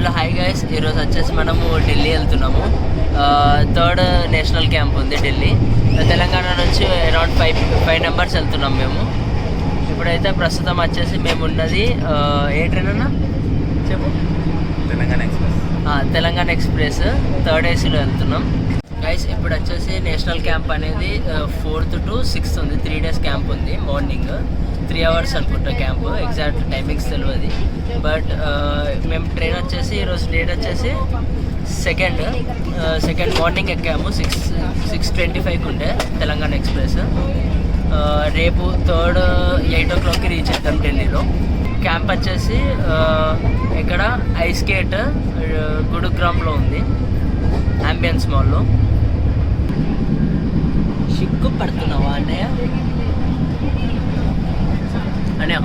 చలో hi guys ఈరోజు వచ్చేసి మనము ఢిల్లీ వెళ్తున్నాము. థర్డ్ నేషనల్ క్యాంప్ ఉంది ఢిల్లీ. తెలంగాణ నుంచి అరౌండ్ ఫైవ్ ఫైవ్ నెంబర్స్ వెళ్తున్నాం మేము. ఇప్పుడైతే ప్రస్తుతం వచ్చేసి మేము ఉన్నది ఏ ట్రైన్ అన్నా? చెప్పు. Telangana Express Telangana Express third ఏసీలో వెళ్తున్నాం. గైస్ ఇప్పుడు వచ్చేసి నేషనల్ క్యాంప్ అనేది ఫోర్త్ టు సిక్స్త్ ఉంది. త్రీ డేస్ క్యాంప్ ఉంది మార్నింగ్ త్రీ అవర్స్ అనుకుంటా క్యాంప్ ఎగ్జాక్ట్ టైమింగ్స్ తెలియదు బట్ మేము ట్రైన్ వచ్చేసి ఈరోజు డేట్ వచ్చేసి సెకండ్ సెకండ్ మార్నింగ్ ఎక్కాము. సిక్స్ సిక్స్ ట్వంటీ ఫైవ్కి ఉండే తెలంగాణ ఎక్స్ప్రెస్ రేపు థర్డ్ ఎయిట్ ఓ క్లాక్కి రీచ్ అవుతాం ఢిల్లీలో. క్యాంప్ వచ్చేసి ఇక్కడ ఐస్ గేట్ గుడుగ్రామ్లో ఉంది. అంబియన్స్ మాల్లో సిగ్గు పడుతున్నావా అన్నయ్య? అన్నయ్య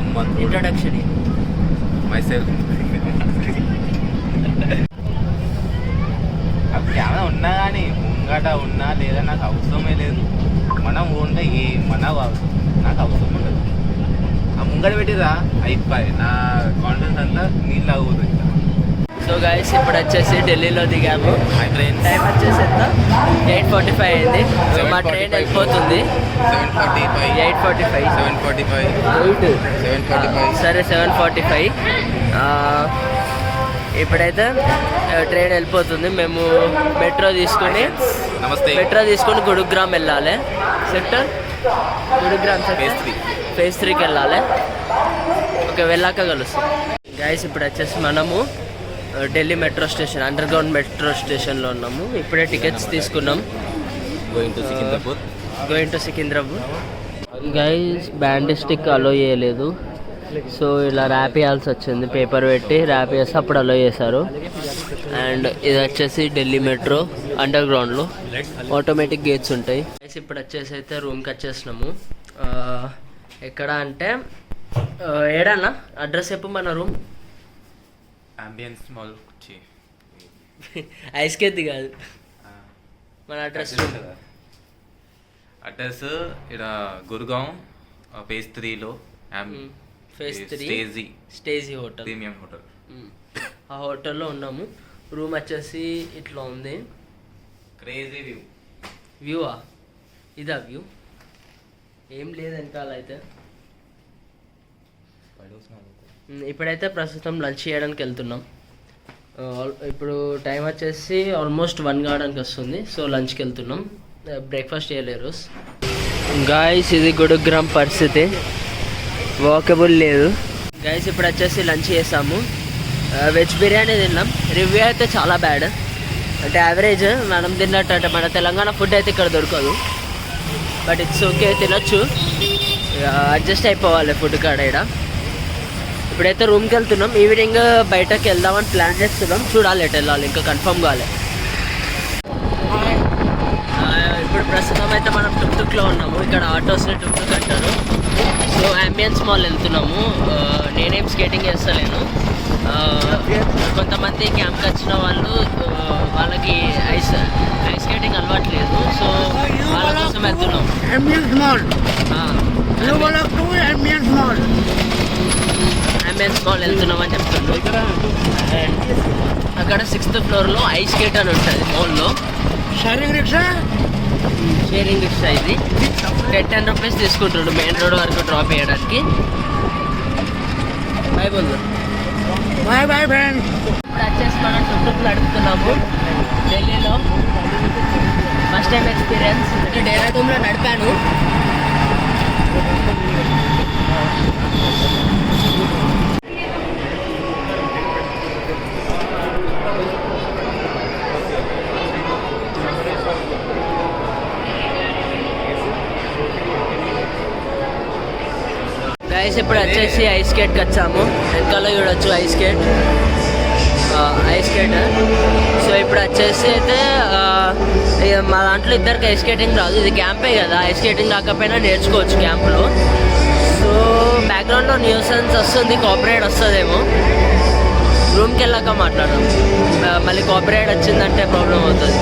ఇంట్రడక్షన్ మై సెల్ఫ్ అది కెమెరా ఉన్నా కానీ ముంగట ఉన్నా లేదా నాకు అవసరమే లేదు మనం ఉంటే ఏ మన అవసరం నాకు అవసరం ఉండదు ఆ ముంగట పెట్టిరా అయిపోయి నా కాన్ఫిడెన్స్ అంతా నీళ్ళు అవుతుంది సో గాయస్ ఇప్పుడు వచ్చేసి ఢిల్లీలో దిగాము. ట్రైన్ టైం వచ్చేసి ఎంత ఎయిట్ ఫార్టీ ఫైవ్ అయింది. సో మా ట్రైన్ వెళ్ళిపోతుంది seven forty five. Eight forty five. Seven forty five. Eight seven forty five. సరే సెవెన్ ఫార్టీ ఫైవ్. ఇప్పుడైతే ట్రైన్ వెళ్ళిపోతుంది. మేము మెట్రో తీసుకొని నమస్తే. మెట్రో తీసుకొని గురుగ్రామ్ వెళ్ళాలి. Sector? Gurugram sector? Three phase త్రీకి వెళ్ళాలి. ఓకే వెళ్ళాక కలుస్తాం. గైస్ ఇప్పుడు వచ్చేసి మనము Delhi metro station underground metro స్టేషన్లో ఉన్నాము. ఇప్పుడే టికెట్స్ తీసుకున్నాం. Going to Sikandarpur going to Secunderabad guys band stick allow చేయలేదు. సో ఇలా ర్యాప్ చేయాల్సి వచ్చింది. పేపర్ పెట్టి ర్యాప్ చేస్తే అప్పుడు అలో చేశారు. అండ్ ఇది వచ్చేసి ఢిల్లీ మెట్రో అండర్ గ్రౌండ్లో ఆటోమేటిక్ గేట్స్ ఉంటాయి. గైస్ ఇప్పుడు వచ్చేసి అయితే రూమ్కి వచ్చేసినాము. ఆ, ఎక్కడ అంటే ఆ, ఏడన్నా? అడ్రస్ చెప్పు మన రూమ్ అంబియన్స్ మాల్ ఐస్ కేద్ది కాదు మన అడ్రస్ అడ్రస్ ఇక్కడ గురుగాం ఫేజ్ త్రీలో phase three stage. Stage hotel. Premium hotel. ఆ హోటల్లో ఉన్నాము. రూమ్ వచ్చేసి ఇట్లా ఉంది. క్రేజీ వ్యూ వ్యూవా ఇదా వ్యూ ఏం లేదు వెనకాల అయితే. ఇప్పుడైతే ప్రస్తుతం లంచ్ చేయడానికి వెళ్తున్నాం. ఇప్పుడు టైం వచ్చేసి ఆల్మోస్ట్ వన్ కావడానికి వస్తుంది సో లంచ్కి వెళ్తున్నాం. బ్రేక్ఫాస్ట్ చేయలేరు గాయస్ ఇది గుడుగ్రామ్ పరిస్థితి. వాకబుల్ లేదు. గైస్ ఇప్పుడు వచ్చేసి లంచ్ చేసాము. వెజ్ బిర్యానీ తిన్నాం. రివ్యూ అయితే చాలా బ్యాడ్ అంటే యావరేజ్ మనం తిన్నట్టు అంటే మన తెలంగాణ ఫుడ్ అయితే ఇక్కడ దొరకదు. బట్ ఇట్స్ ఓకే తినొచ్చు. అడ్జస్ట్ అయిపోవాలి ఫుడ్ కాడ ఇక్కడ ఇప్పుడైతే రూమ్కి వెళ్తున్నాం. ఈవినింగ్ బయటకు వెళ్దామని ప్లాన్ చేస్తున్నాం. చూడాలి ఎటు వెళ్ళాలి. ఇంకా కన్ఫర్మ్ కావాలి ఆ, ఇప్పుడు ప్రస్తుతం అయితే మనం టుక్ టుక్లో ఉన్నాము. ఇక్కడ ఆటోస్ని టుక్ టుక్ అంటారు. సో అంబియన్స్ మాల్ వెళ్తున్నాము. నేనేం స్కేటింగ్ చేస్తలేను. కొంతమంది క్యాంప్కి వచ్చిన వాళ్ళు వాళ్ళకి ఐస్ ఐస్ స్కేటింగ్ అలవాట్లేదు సో వాళ్ళ కోసం వెళ్తున్నాం. ఆ, అంబియన్స్ మాల్ వెళ్తున్నాం అని చెప్తున్నాం అక్కడ సిక్స్త్ ఫ్లోర్లో ఐస్ స్కేట్ అని ఉంటుంది మాల్లో Sharing rickshaw? షేరింగ్ రిక్షా ఇది. టెన్ రూపీస్ తీసుకుంటుండు మెయిన్ రోడ్ వరకు డ్రాప్ చేయడానికి. బై బోల్ Bye bye friends. ఇప్పుడు వచ్చేసి మనం టుక్టుక్లు అడుగుతున్నాము. ఢిల్లీలో. ఫస్ట్ టైం ఎక్స్పీరియన్స్ డేరాడూన్లో నడిపాను. గైస్ ఇప్పుడు వచ్చేసి ఐస్ స్కేట్కి వచ్చాము. వెనకాల చూడొచ్చు ice skate ice skate so ఇప్పుడు వచ్చేసి అయితే ఇక మా దాంట్లో ఇద్దరికి ఐస్ స్కేటింగ్ రాదు. ఇది క్యాంపే కదా. ఐస్ స్కేటింగ్ రాకపోయినా నేర్చుకోవచ్చు క్యాంప్లో సో బ్యాక్గ్రౌండ్లో న్యూసెన్స్ వస్తుంది కాపరేట్ వస్తుందేమో. రూమ్కి వెళ్ళాక మాట్లాడదాం. మళ్ళీ కాపరేట్ వచ్చిందంటే ప్రాబ్లం అవుతుంది.